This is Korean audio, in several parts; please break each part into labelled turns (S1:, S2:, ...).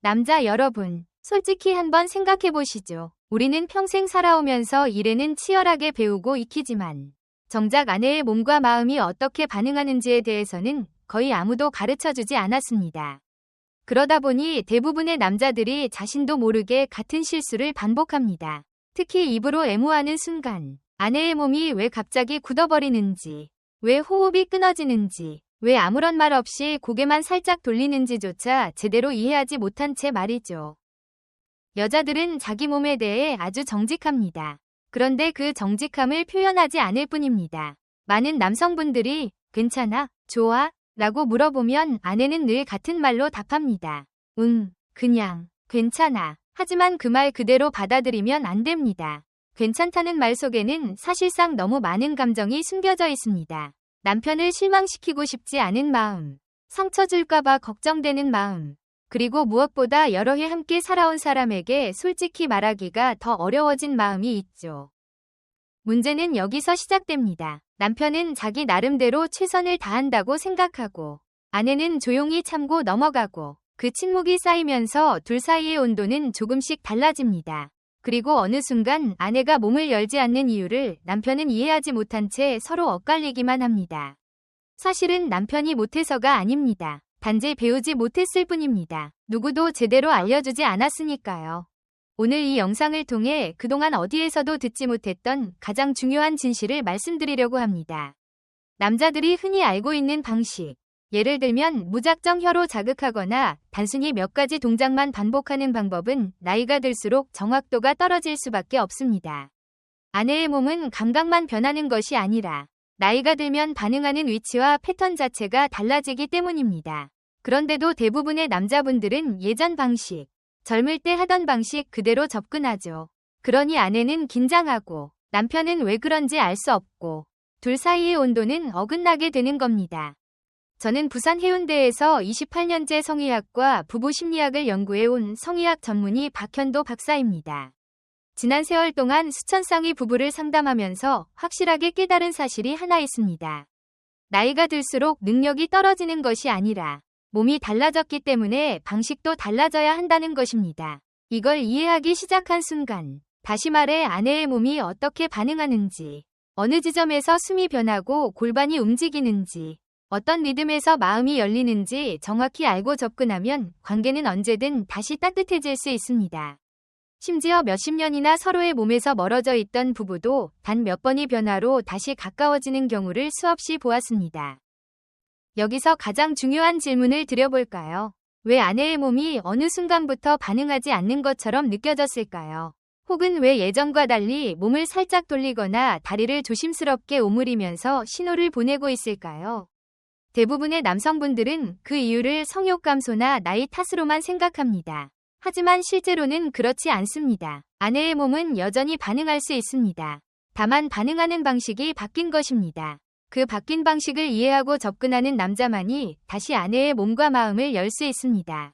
S1: 남자 여러분, 솔직히 한번 생각해 보시죠. 우리는 평생 살아오면서 일에는 치열하게 배우고 익히지만 정작 아내의 몸과 마음이 어떻게 반응하는지에 대해서는 거의 아무도 가르쳐 주지 않았습니다. 그러다 보니 대부분의 남자들이 자신도 모르게 같은 실수를 반복합니다. 특히 입으로 애무하는 순간 아내의 몸이 왜 갑자기 굳어버리는지, 왜 호흡이 끊어지는지, 왜 아무런 말 없이 고개만 살짝 돌리는지조차 제대로 이해하지 못한 채 말이죠. 여자들은 자기 몸에 대해 아주 정직합니다. 그런데 그 정직함을 표현하지 않을 뿐입니다. 많은 남성분들이 괜찮아, 좋아, 라고 물어보면 아내는 늘 같은 말로 답합니다. 응, 그냥, 괜찮아. 하지만 그 말 그대로 받아들이면 안 됩니다. 괜찮다는 말 속에는 사실상 너무 많은 감정이 숨겨져 있습니다. 남편을 실망시키고 싶지 않은 마음, 상처 줄까봐 걱정되는 마음, 그리고 무엇보다 여러 해 함께 살아온 사람에게 솔직히 말하기가 더 어려워진 마음이 있죠. 문제는 여기서 시작됩니다. 남편은 자기 나름대로 최선을 다한다고 생각하고 아내는 조용히 참고 넘어가고 그 침묵이 쌓이면서 둘 사이의 온도는 조금씩 달라집니다. 그리고 어느 순간 아내가 몸을 열지 않는 이유를 남편은 이해하지 못한 채 서로 엇갈리기만 합니다. 사실은 남편이 못해서가 아닙니다. 단지 배우지 못했을 뿐입니다. 누구도 제대로 알려주지 않았으니까요. 오늘 이 영상을 통해 그동안 어디에서도 듣지 못했던 가장 중요한 진실을 말씀드리려고 합니다. 남자들이 흔히 알고 있는 방식. 예를 들면 무작정 혀로 자극하거나 단순히 몇 가지 동작만 반복하는 방법은 나이가 들수록 정확도가 떨어질 수밖에 없습니다. 아내의 몸은 감각만 변하는 것이 아니라 나이가 들면 반응하는 위치와 패턴 자체가 달라지기 때문입니다. 그런데도 대부분의 남자분들은 예전 방식, 젊을 때 하던 방식 그대로 접근하죠. 그러니 아내는 긴장하고 남편은 왜 그런지 알 수 없고 둘 사이의 온도는 어긋나게 되는 겁니다. 저는 부산 해운대에서 28년째 성의학과 부부 심리학을 연구해온 성의학 전문의 박현도 박사입니다. 지난 세월 동안 수천 쌍의 부부를 상담하면서 확실하게 깨달은 사실이 하나 있습니다. 나이가 들수록 능력이 떨어지는 것이 아니라 몸이 달라졌기 때문에 방식도 달라져야 한다는 것입니다. 이걸 이해하기 시작한 순간, 다시 말해 아내의 몸이 어떻게 반응하는지, 어느 지점에서 숨이 변하고 골반이 움직이는지, 어떤 리듬에서 마음이 열리는지 정확히 알고 접근하면 관계는 언제든 다시 따뜻해질 수 있습니다. 심지어 몇십 년이나 서로의 몸에서 멀어져 있던 부부도 단 몇 번의 변화로 다시 가까워지는 경우를 수없이 보았습니다. 여기서 가장 중요한 질문을 드려볼까요? 왜 아내의 몸이 어느 순간부터 반응하지 않는 것처럼 느껴졌을까요? 혹은 왜 예전과 달리 몸을 살짝 돌리거나 다리를 조심스럽게 오므리면서 신호를 보내고 있을까요? 대부분의 남성분들은 그 이유를 성욕 감소나 나이 탓으로만 생각합니다. 하지만 실제로는 그렇지 않습니다. 아내의 몸은 여전히 반응할 수 있습니다. 다만 반응하는 방식이 바뀐 것입니다. 그 바뀐 방식을 이해하고 접근하는 남자만이 다시 아내의 몸과 마음을 열 수 있습니다.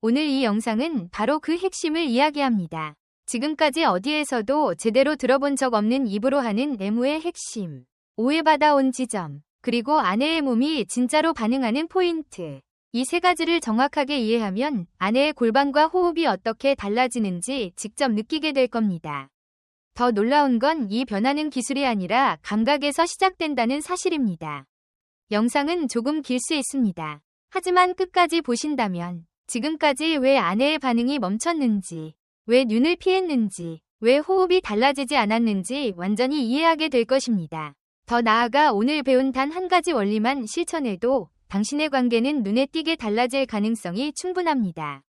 S1: 오늘 이 영상은 바로 그 핵심을 이야기합니다. 지금까지 어디에서도 제대로 들어본 적 없는 입으로 하는 애무의 핵심, 오해받아온 지점, 그리고 아내의 몸이 진짜로 반응하는 포인트. 이 세 가지를 정확하게 이해하면 아내의 골반과 호흡이 어떻게 달라지는지 직접 느끼게 될 겁니다. 더 놀라운 건 이 변화는 기술이 아니라 감각에서 시작된다는 사실입니다. 영상은 조금 길 수 있습니다. 하지만 끝까지 보신다면 지금까지 왜 아내의 반응이 멈췄는지, 왜 눈을 피했는지, 왜 호흡이 달라지지 않았는지 완전히 이해하게 될 것입니다. 더 나아가 오늘 배운 단 한 가지 원리만 실천해도 당신의 관계는 눈에 띄게 달라질 가능성이 충분합니다.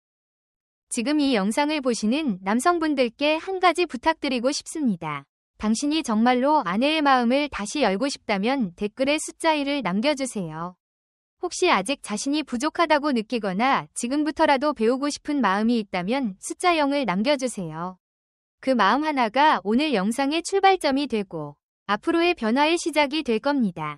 S1: 지금 이 영상을 보시는 남성분들께 한 가지 부탁드리고 싶습니다. 당신이 정말로 아내의 마음을 다시 열고 싶다면 댓글에 숫자 1을 남겨주세요. 혹시 아직 자신이 부족하다고 느끼거나 지금부터라도 배우고 싶은 마음이 있다면 숫자 0을 남겨주세요. 그 마음 하나가 오늘 영상의 출발점이 되고 앞으로의 변화의 시작이 될 겁니다.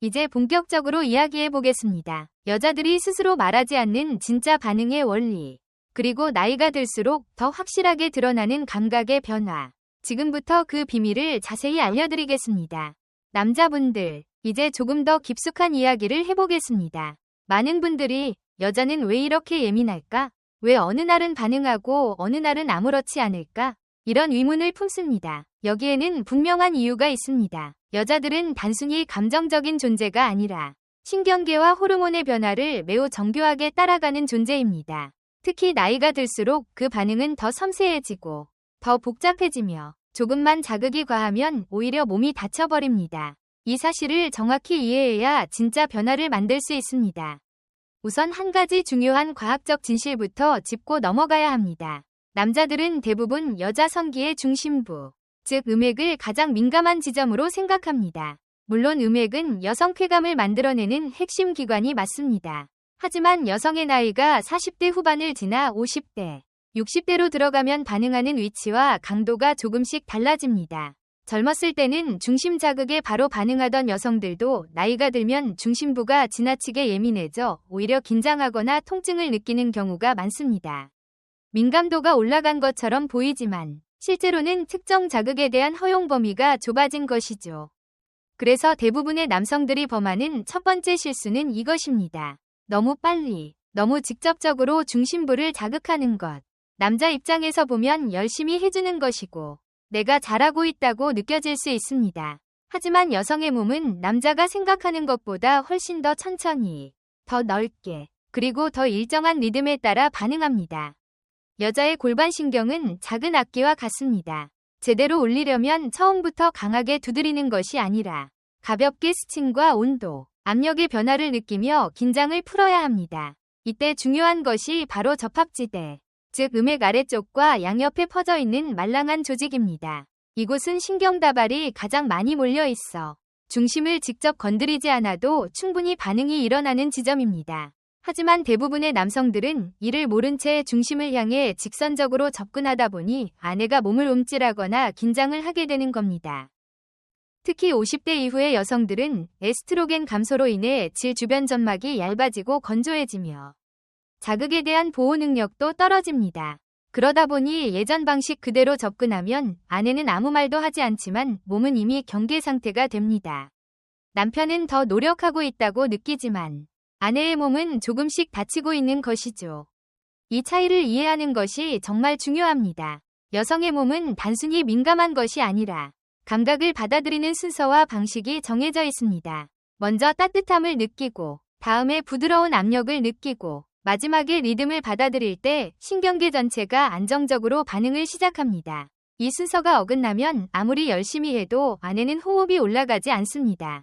S1: 이제 본격적으로 이야기해 보겠습니다. 여자들이 스스로 말하지 않는 진짜 반응의 원리. 그리고 나이가 들수록 더 확실하게 드러나는 감각의 변화. 지금부터 그 비밀을 자세히 알려드리겠습니다. 남자분들, 이제 조금 더 깊숙한 이야기를 해보겠습니다. 많은 분들이 여자는 왜 이렇게 예민할까? 왜 어느 날은 반응하고 어느 날은 아무렇지 않을까? 이런 의문을 품습니다. 여기에는 분명한 이유가 있습니다. 여자들은 단순히 감정적인 존재가 아니라 신경계와 호르몬의 변화를 매우 정교하게 따라가는 존재입니다. 특히 나이가 들수록 그 반응은 더 섬세해지고 더 복잡해지며 조금만 자극이 과하면 오히려 몸이 다쳐버립니다. 이 사실을 정확히 이해해야 진짜 변화를 만들 수 있습니다. 우선 한 가지 중요한 과학적 진실부터 짚고 넘어가야 합니다. 남자들은 대부분 여자 성기의 중심부, 즉 음액을 가장 민감한 지점으로 생각합니다. 물론 음액은 여성 쾌감을 만들어내는 핵심 기관이 맞습니다. 하지만 여성의 나이가 40대 후반을 지나 50대, 60대로 들어가면 반응하는 위치와 강도가 조금씩 달라집니다. 젊었을 때는 중심 자극에 바로 반응하던 여성들도 나이가 들면 중심부가 지나치게 예민해져 오히려 긴장하거나 통증을 느끼는 경우가 많습니다. 민감도가 올라간 것처럼 보이지만 실제로는 특정 자극에 대한 허용 범위가 좁아진 것이죠. 그래서 대부분의 남성들이 범하는 첫 번째 실수는 이것입니다. 너무 빨리, 너무 직접적으로 중심부를 자극하는 것. 남자 입장에서 보면 열심히 해주는 것이고 내가 잘하고 있다고 느껴질 수 있습니다. 하지만 여성의 몸은 남자가 생각하는 것보다 훨씬 더 천천히, 더 넓게, 그리고 더 일정한 리듬에 따라 반응합니다. 여자의 골반신경은 작은 악기와 같습니다. 제대로 올리려면 처음부터 강하게 두드리는 것이 아니라 가볍게 스칭과 온도, 압력의 변화를 느끼며 긴장을 풀어야 합니다. 이때 중요한 것이 바로 접합지대, 즉 음액 아래쪽과 양옆에 퍼져 있는 말랑한 조직입니다. 이곳은 신경다발이 가장 많이 몰려 있어 중심을 직접 건드리지 않아도 충분히 반응이 일어나는 지점입니다. 하지만 대부분의 남성들은 이를 모른 채 중심을 향해 직선적으로 접근하다 보니 아내가 몸을 움찔하거나 긴장을 하게 되는 겁니다. 특히 50대 이후의 여성들은 에스트로겐 감소로 인해 질 주변 점막이 얇아지고 건조해지며 자극에 대한 보호 능력도 떨어집니다. 그러다 보니 예전 방식 그대로 접근하면 아내는 아무 말도 하지 않지만 몸은 이미 경계 상태가 됩니다. 남편은 더 노력하고 있다고 느끼지만 아내의 몸은 조금씩 다치고 있는 것이죠. 이 차이를 이해하는 것이 정말 중요합니다. 여성의 몸은 단순히 민감한 것이 아니라 감각을 받아들이는 순서와 방식이 정해져 있습니다. 먼저 따뜻함을 느끼고 다음에 부드러운 압력을 느끼고 마지막에 리듬을 받아들일 때 신경계 전체가 안정적으로 반응을 시작합니다. 이 순서가 어긋나면 아무리 열심히 해도 아내는 호흡이 올라가지 않습니다.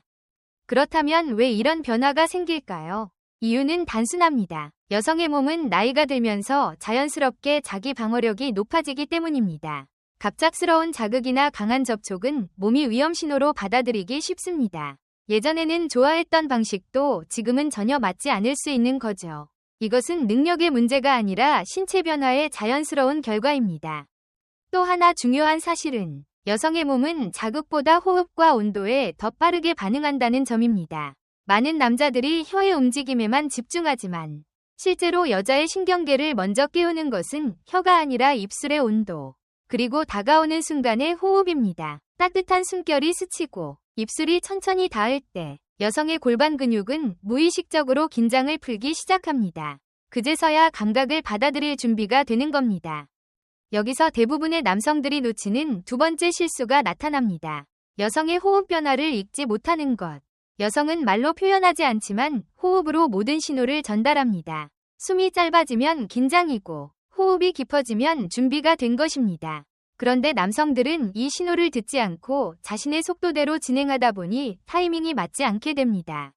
S1: 그렇다면 왜 이런 변화가 생길까요? 이유는 단순합니다. 여성의 몸은 나이가 들면서 자연스럽게 자기 방어력이 높아지기 때문입니다. 갑작스러운 자극이나 강한 접촉은 몸이 위험 신호로 받아들이기 쉽습니다. 예전에는 좋아했던 방식도 지금은 전혀 맞지 않을 수 있는 거죠. 이것은 능력의 문제가 아니라 신체 변화의 자연스러운 결과입니다. 또 하나 중요한 사실은 여성의 몸은 자극보다 호흡과 온도에 더 빠르게 반응한다는 점입니다. 많은 남자들이 혀의 움직임에만 집중하지만 실제로 여자의 신경계를 먼저 깨우는 것은 혀가 아니라 입술의 온도, 그리고 다가오는 순간의 호흡입니다. 따뜻한 숨결이 스치고 입술이 천천히 닿을 때 여성의 골반 근육은 무의식적으로 긴장을 풀기 시작합니다. 그제서야 감각을 받아들일 준비가 되는 겁니다. 여기서 대부분의 남성들이 놓치는 두 번째 실수가 나타납니다. 여성의 호흡 변화를 읽지 못하는 것. 여성은 말로 표현하지 않지만 호흡으로 모든 신호를 전달합니다. 숨이 짧아지면 긴장이고 호흡이 깊어지면 준비가 된 것입니다. 그런데 남성들은 이 신호를 듣지 않고 자신의 속도대로 진행하다 보니 타이밍이 맞지 않게 됩니다.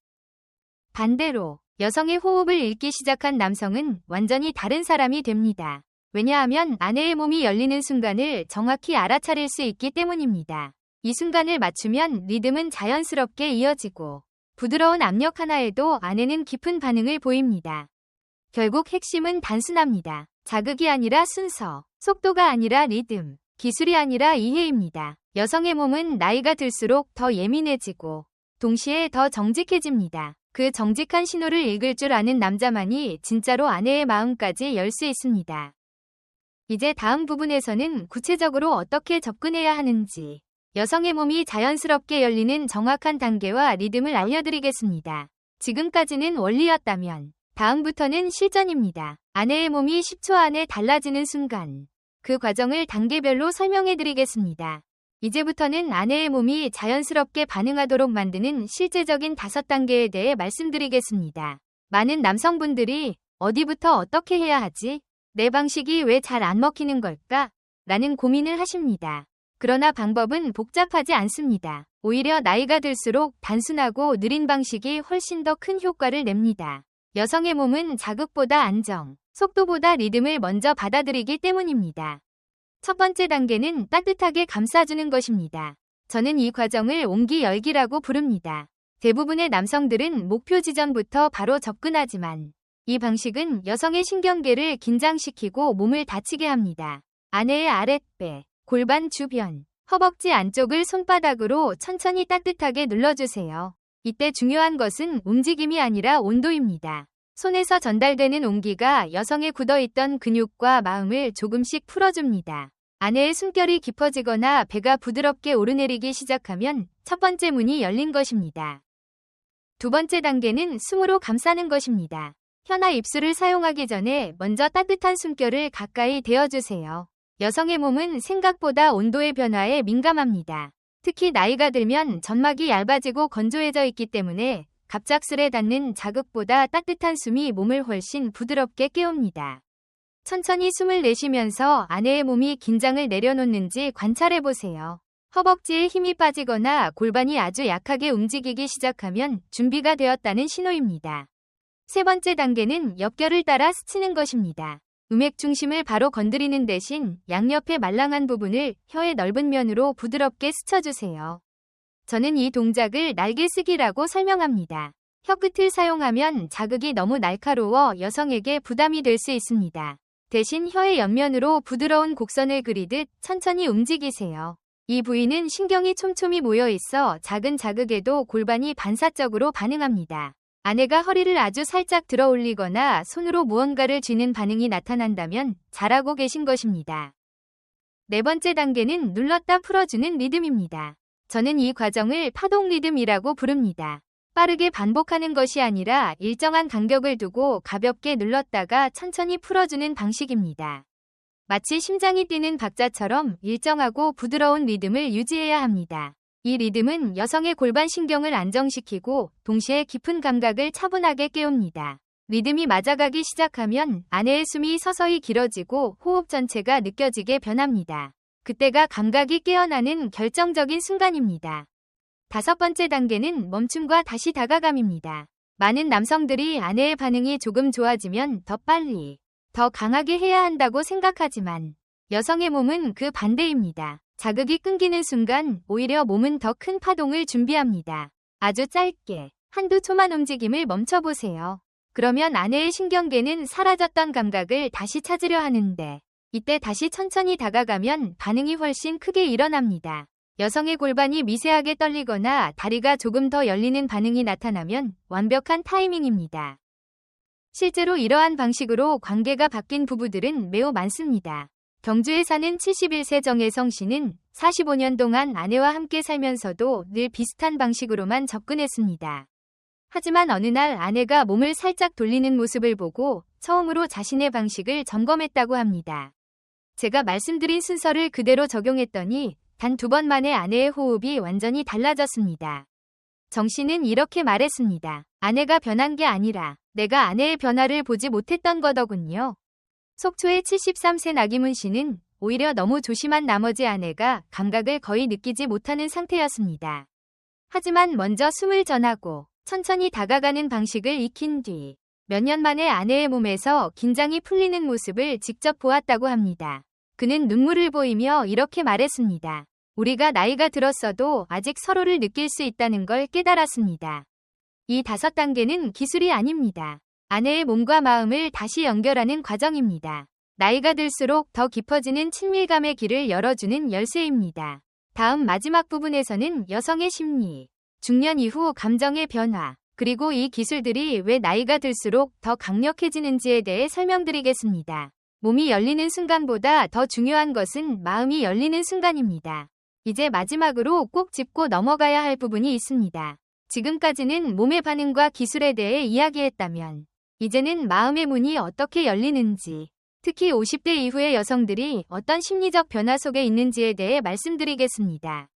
S1: 반대로 여성의 호흡을 읽기 시작한 남성은 완전히 다른 사람이 됩니다. 왜냐하면 아내의 몸이 열리는 순간을 정확히 알아차릴 수 있기 때문입니다. 이 순간을 맞추면 리듬은 자연스럽게 이어지고 부드러운 압력 하나에도 아내는 깊은 반응을 보입니다. 결국 핵심은 단순합니다. 자극이 아니라 순서, 속도가 아니라 리듬, 기술이 아니라 이해입니다. 여성의 몸은 나이가 들수록 더 예민해지고 동시에 더 정직해집니다. 그 정직한 신호를 읽을 줄 아는 남자만이 진짜로 아내의 마음까지 열 수 있습니다. 이제 다음 부분에서는 구체적으로 어떻게 접근해야 하는지 여성의 몸이 자연스럽게 열리는 정확한 단계와 리듬을 알려드리겠습니다. 지금까지는 원리였다면 다음부터는 실전입니다. 아내의 몸이 10초 안에 달라지는 순간 그 과정을 단계별로 설명해 드리겠습니다. 이제부터는 아내의 몸이 자연스럽게 반응하도록 만드는 실제적인 다섯 단계에 대해 말씀드리겠습니다. 많은 남성분들이 어디부터 어떻게 해야 하지? 내 방식이 왜 잘 안 먹히는 걸까? 라는 고민을 하십니다. 그러나 방법은 복잡하지 않습니다. 오히려 나이가 들수록 단순하고 느린 방식이 훨씬 더 큰 효과를 냅니다. 여성의 몸은 자극보다 안정, 속도보다 리듬을 먼저 받아들이기 때문입니다. 첫 번째 단계는 따뜻하게 감싸주는 것입니다. 저는 이 과정을 옹기 열기라고 부릅니다. 대부분의 남성들은 목표 지점부터 바로 접근하지만 이 방식은 여성의 신경계를 긴장시키고 몸을 다치게 합니다. 아내의 아랫배, 골반 주변, 허벅지 안쪽을 손바닥으로 천천히 따뜻하게 눌러주세요. 이때 중요한 것은 움직임이 아니라 온도입니다. 손에서 전달되는 온기가 여성의 굳어있던 근육과 마음을 조금씩 풀어줍니다. 아내의 숨결이 깊어지거나 배가 부드럽게 오르내리기 시작하면 첫 번째 문이 열린 것입니다. 두 번째 단계는 숨으로 감싸는 것입니다. 혀나 입술을 사용하기 전에 먼저 따뜻한 숨결을 가까이 대어주세요. 여성의 몸은 생각보다 온도의 변화에 민감합니다. 특히 나이가 들면 점막이 얇아지고 건조해져 있기 때문에 갑작스레 닿는 자극보다 따뜻한 숨이 몸을 훨씬 부드럽게 깨웁니다. 천천히 숨을 내쉬면서 아내의 몸이 긴장을 내려놓는지 관찰해 보세요. 허벅지에 힘이 빠지거나 골반이 아주 약하게 움직이기 시작하면 준비가 되었다는 신호입니다. 세 번째 단계는 옆결을 따라 스치는 것입니다. 음액 중심을 바로 건드리는 대신 양옆의 말랑한 부분을 혀의 넓은 면으로 부드럽게 스쳐주세요. 저는 이 동작을 날개 쓰기라고 설명합니다. 혀 끝을 사용하면 자극이 너무 날카로워 여성에게 부담이 될 수 있습니다. 대신 혀의 옆면으로 부드러운 곡선을 그리듯 천천히 움직이세요. 이 부위는 신경이 촘촘히 모여 있어 작은 자극에도 골반이 반사적으로 반응합니다. 아내가 허리를 아주 살짝 들어 올리거나 손으로 무언가를 쥐는 반응이 나타난다면 잘하고 계신 것입니다. 네 번째 단계는 눌렀다 풀어주는 리듬입니다. 저는 이 과정을 파동 리듬이라고 부릅니다. 빠르게 반복하는 것이 아니라 일정한 간격을 두고 가볍게 눌렀다가 천천히 풀어주는 방식입니다. 마치 심장이 뛰는 박자처럼 일정하고 부드러운 리듬을 유지해야 합니다. 이 리듬은 여성의 골반 신경을 안정시키고 동시에 깊은 감각을 차분하게 깨웁니다. 리듬이 맞아가기 시작하면 아내의 숨이 서서히 길어지고 호흡 전체가 느껴지게 변합니다. 그때가 감각이 깨어나는 결정적인 순간입니다. 다섯 번째 단계는 멈춤과 다시 다가감입니다. 많은 남성들이 아내의 반응이 조금 좋아지면 더 빨리, 더 강하게 해야 한다고 생각하지만 여성의 몸은 그 반대입니다. 자극이 끊기는 순간 오히려 몸은 더 큰 파동을 준비합니다. 아주 짧게 한두 초만 움직임을 멈춰보세요. 그러면 아내의 신경계는 사라졌던 감각을 다시 찾으려 하는데 이때 다시 천천히 다가가면 반응이 훨씬 크게 일어납니다. 여성의 골반이 미세하게 떨리거나 다리가 조금 더 열리는 반응이 나타나면 완벽한 타이밍입니다. 실제로 이러한 방식으로 관계가 바뀐 부부들은 매우 많습니다. 경주에 사는 71세 정혜성 씨는 45년 동안 아내와 함께 살면서도 늘 비슷한 방식으로만 접근했습니다. 하지만 어느 날 아내가 몸을 살짝 돌리는 모습을 보고 처음으로 자신의 방식을 점검했다고 합니다. 제가 말씀드린 순서를 그대로 적용했더니 단 두 번 만에 아내의 호흡이 완전히 달라졌습니다. 정 씨는 이렇게 말했습니다. 아내가 변한 게 아니라 내가 아내의 변화를 보지 못했던 거더군요. 속초의 73세 나기문 씨는 오히려 너무 조심한 나머지 아내가 감각을 거의 느끼지 못하는 상태였습니다. 하지만 먼저 숨을 전하고 천천히 다가가는 방식을 익힌 뒤 몇 년 만에 아내의 몸에서 긴장이 풀리는 모습을 직접 보았다고 합니다. 그는 눈물을 보이며 이렇게 말했습니다. 우리가 나이가 들었어도 아직 서로를 느낄 수 있다는 걸 깨달았습니다. 이 다섯 단계는 기술이 아닙니다. 아내의 몸과 마음을 다시 연결하는 과정입니다. 나이가 들수록 더 깊어지는 친밀감의 길을 열어주는 열쇠입니다. 다음 마지막 부분에서는 여성의 심리, 중년 이후 감정의 변화, 그리고 이 기술들이 왜 나이가 들수록 더 강력해지는지에 대해 설명드리겠습니다. 몸이 열리는 순간보다 더 중요한 것은 마음이 열리는 순간입니다. 이제 마지막으로 꼭 짚고 넘어가야 할 부분이 있습니다. 지금까지는 몸의 반응과 기술에 대해 이야기했다면 이제는 마음의 문이 어떻게 열리는지, 특히 50대 이후의 여성들이 어떤 심리적 변화 속에 있는지에 대해 말씀드리겠습니다.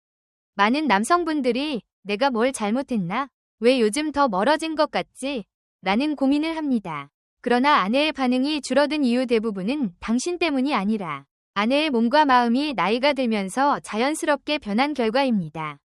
S1: 많은 남성분들이 내가 뭘 잘못했나? 왜 요즘 더 멀어진 것 같지? 라는 고민을 합니다. 그러나 아내의 반응이 줄어든 이유 대부분은 당신 때문이 아니라 아내의 몸과 마음이 나이가 들면서 자연스럽게 변한 결과입니다.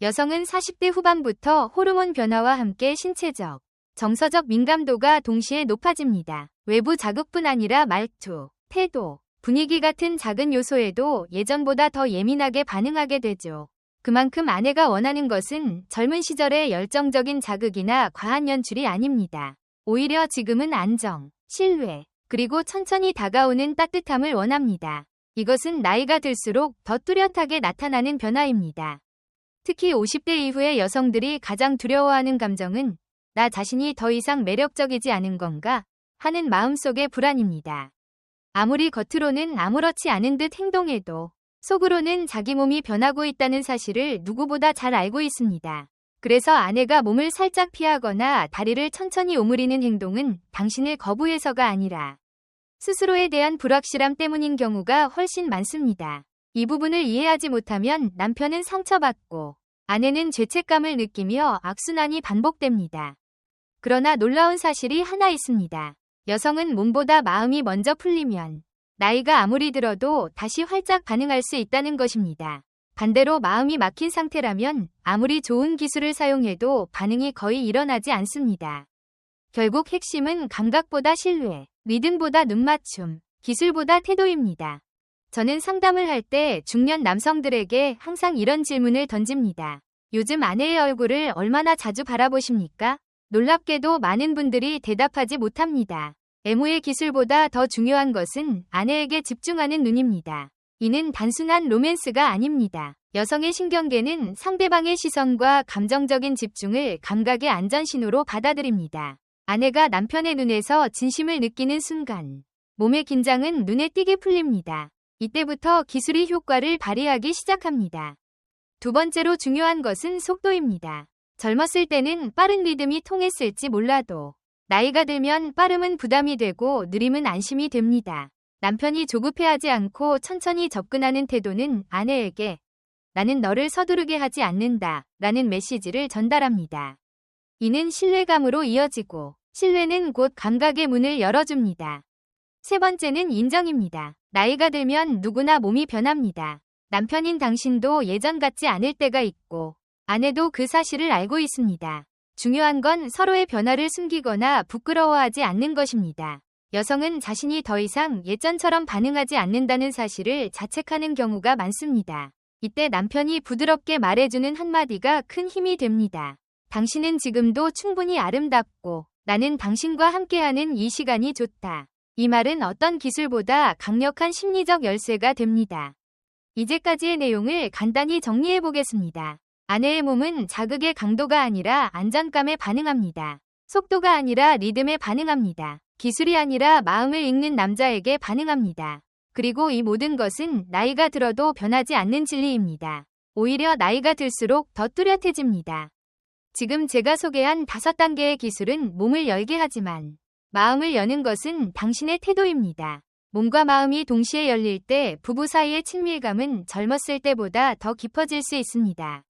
S1: 여성은 40대 후반부터 호르몬 변화와 함께 신체적, 정서적 민감도가 동시에 높아집니다. 외부 자극뿐 아니라 말투, 태도, 분위기 같은 작은 요소에도 예전보다 더 예민하게 반응하게 되죠. 그만큼 아내가 원하는 것은 젊은 시절의 열정적인 자극이나 과한 연출이 아닙니다. 오히려 지금은 안정, 신뢰, 그리고 천천히 다가오는 따뜻함을 원합니다. 이것은 나이가 들수록 더 뚜렷하게 나타나는 변화입니다. 특히 50대 이후의 여성들이 가장 두려워하는 감정은 나 자신이 더 이상 매력적이지 않은 건가 하는 마음속의 불안입니다. 아무리 겉으로는 아무렇지 않은 듯 행동해도 속으로는 자기 몸이 변하고 있다는 사실을 누구보다 잘 알고 있습니다. 그래서 아내가 몸을 살짝 피하거나 다리를 천천히 오므리는 행동은 당신을 거부해서가 아니라 스스로에 대한 불확실함 때문인 경우가 훨씬 많습니다. 이 부분을 이해하지 못하면 남편은 상처받고 아내는 죄책감을 느끼며 악순환이 반복됩니다. 그러나 놀라운 사실이 하나 있습니다. 여성은 몸보다 마음이 먼저 풀리면 나이가 아무리 들어도 다시 활짝 반응할 수 있다는 것입니다. 반대로 마음이 막힌 상태라면 아무리 좋은 기술을 사용해도 반응이 거의 일어나지 않습니다. 결국 핵심은 감각보다 신뢰, 리듬보다 눈맞춤, 기술보다 태도입니다. 저는 상담을 할 때 중년 남성들에게 항상 이런 질문을 던집니다. 요즘 아내의 얼굴을 얼마나 자주 바라보십니까? 놀랍게도 많은 분들이 대답하지 못합니다. 애무의 기술보다 더 중요한 것은 아내에게 집중하는 눈입니다. 이는 단순한 로맨스가 아닙니다. 여성의 신경계는 상대방의 시선과 감정적인 집중을 감각의 안전신호로 받아들입니다. 아내가 남편의 눈에서 진심을 느끼는 순간 몸의 긴장은 눈에 띄게 풀립니다. 이때부터 기술이 효과를 발휘하기 시작합니다. 두 번째로 중요한 것은 속도입니다. 젊었을 때는 빠른 리듬이 통했을지 몰라도 나이가 들면 빠름은 부담이 되고 느림은 안심이 됩니다. 남편이 조급해하지 않고 천천히 접근하는 태도는 아내에게 나는 너를 서두르게 하지 않는다 라는 메시지를 전달합니다. 이는 신뢰감으로 이어지고 신뢰는 곧 감각의 문을 열어줍니다. 세 번째는 인정입니다. 나이가 들면 누구나 몸이 변합니다. 남편인 당신도 예전 같지 않을 때가 있고 아내도 그 사실을 알고 있습니다. 중요한 건 서로의 변화를 숨기거나 부끄러워하지 않는 것입니다. 여성은 자신이 더 이상 예전처럼 반응하지 않는다는 사실을 자책하는 경우가 많습니다. 이때 남편이 부드럽게 말해주는 한마디가 큰 힘이 됩니다. 당신은 지금도 충분히 아름답고 나는 당신과 함께하는 이 시간이 좋다. 이 말은 어떤 기술보다 강력한 심리적 열쇠가 됩니다. 이제까지의 내용을 간단히 정리해 보겠습니다. 아내의 몸은 자극의 강도가 아니라 안정감에 반응합니다. 속도가 아니라 리듬에 반응합니다. 기술이 아니라 마음을 읽는 남자에게 반응합니다. 그리고 이 모든 것은 나이가 들어도 변하지 않는 진리입니다. 오히려 나이가 들수록 더 뚜렷해집니다. 지금 제가 소개한 다섯 단계의 기술은 몸을 열게 하지만 마음을 여는 것은 당신의 태도입니다. 몸과 마음이 동시에 열릴 때 부부 사이의 친밀감은 젊었을 때보다 더 깊어질 수 있습니다.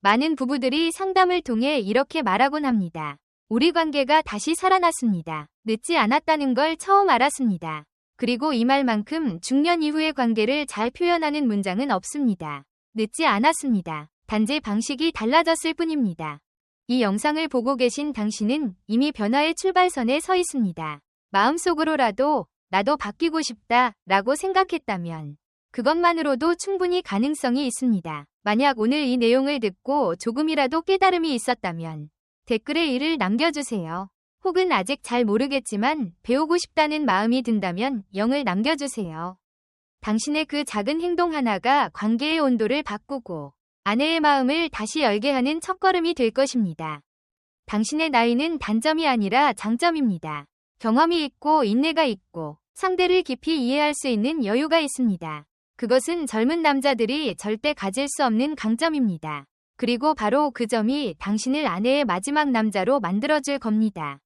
S1: 많은 부부들이 상담을 통해 이렇게 말하곤 합니다. 우리 관계가 다시 살아났습니다. 늦지 않았다는 걸 처음 알았습니다. 그리고 이 말만큼 중년 이후의 관계를 잘 표현하는 문장은 없습니다. 늦지 않았습니다. 단지 방식이 달라졌을 뿐입니다. 이 영상을 보고 계신 당신은 이미 변화의 출발선에 서 있습니다. 마음속으로라도 나도 바뀌고 싶다 라고 생각했다면 그것만으로도 충분히 가능성이 있습니다. 만약 오늘 이 내용을 듣고 조금이라도 깨달음이 있었다면 댓글에 이를 남겨주세요. 혹은 아직 잘 모르겠지만 배우고 싶다는 마음이 든다면 영을 남겨주세요. 당신의 그 작은 행동 하나가 관계의 온도를 바꾸고 아내의 마음을 다시 열게 하는 첫걸음이 될 것입니다. 당신의 나이는 단점이 아니라 장점입니다. 경험이 있고 인내가 있고 상대를 깊이 이해할 수 있는 여유가 있습니다. 그것은 젊은 남자들이 절대 가질 수 없는 강점입니다. 그리고 바로 그 점이 당신을 아내의 마지막 남자로 만들어줄 겁니다.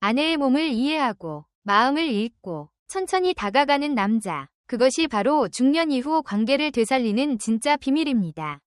S1: 아내의 몸을 이해하고 마음을 읽고 천천히 다가가는 남자. 그것이 바로 중년 이후 관계를 되살리는 진짜 비밀입니다.